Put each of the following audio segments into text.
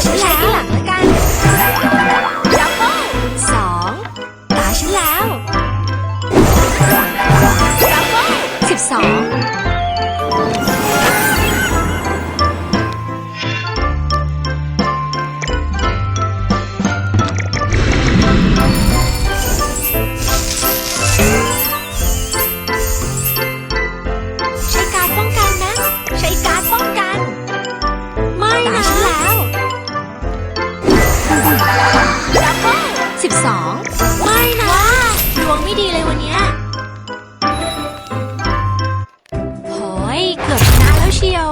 ตาฉันแล้วหลังละกันสองตาฉันแล้วสิบสอง 12 ไม่นะดวงไม่ดีเลยวันนี้โหยเกือบชนะแล้วเชียว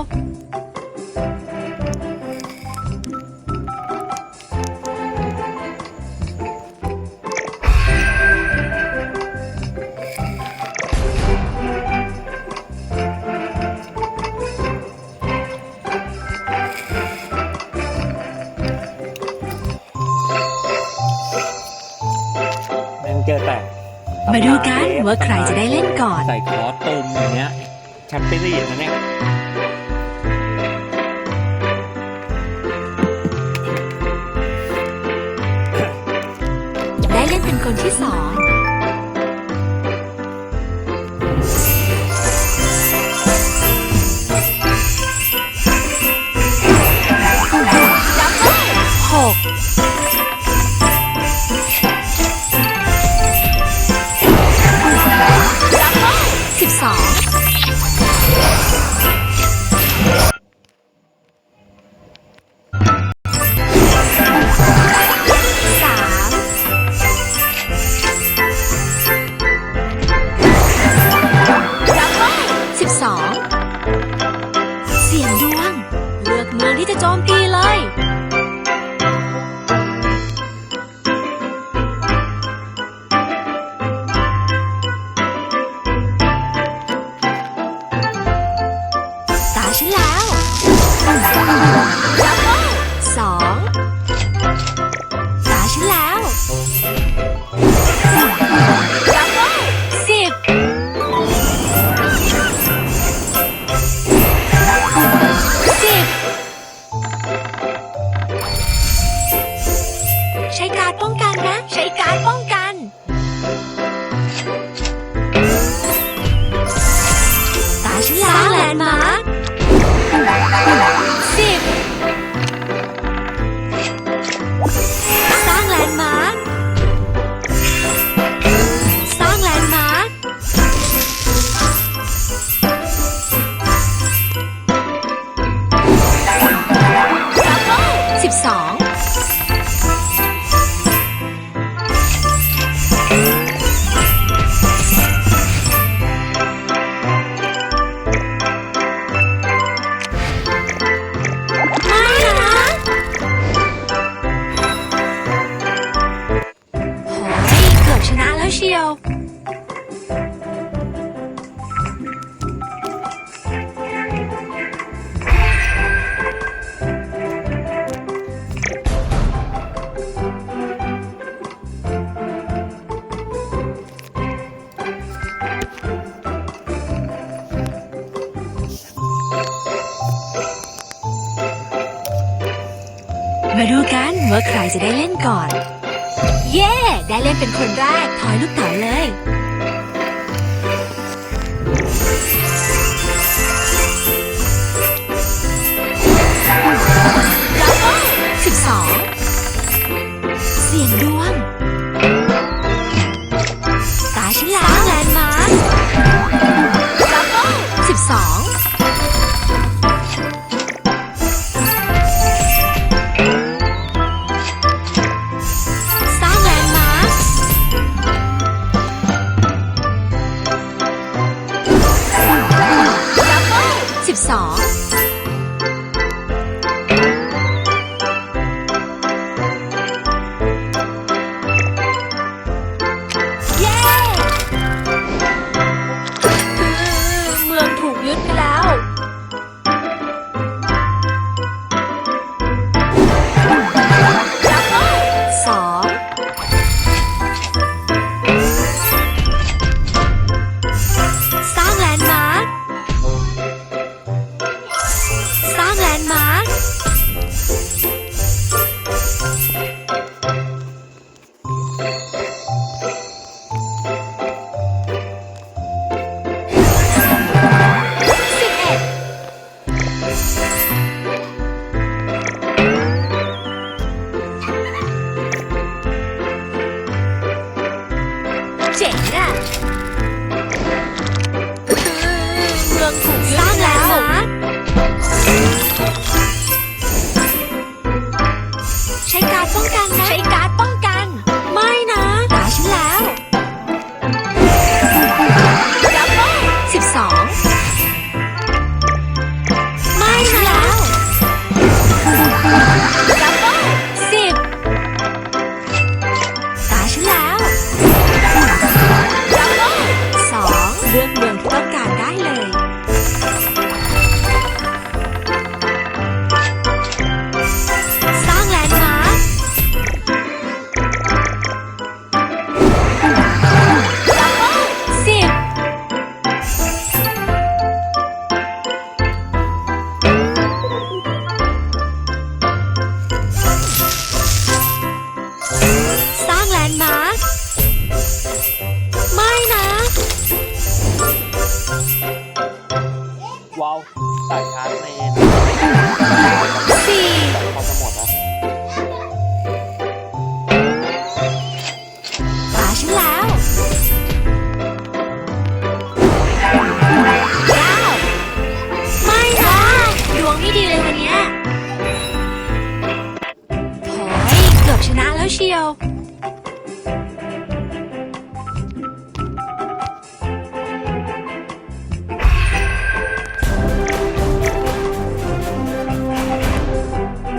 ว่าใครจะได้เล่นก่อน ใส่คอสตูมอย่างเงี้ยแชมเปี้ยนลีกนะเนี่ยได้เล่นเป็นคนที่สอง เลือกเมืองที่จะโจมตีเลย มาดูกันว่าใครจะได้เล่นก่อน เย้ ได้เล่นเป็นคนแรก ถอยลูกเต๋าเลย คร์จเมน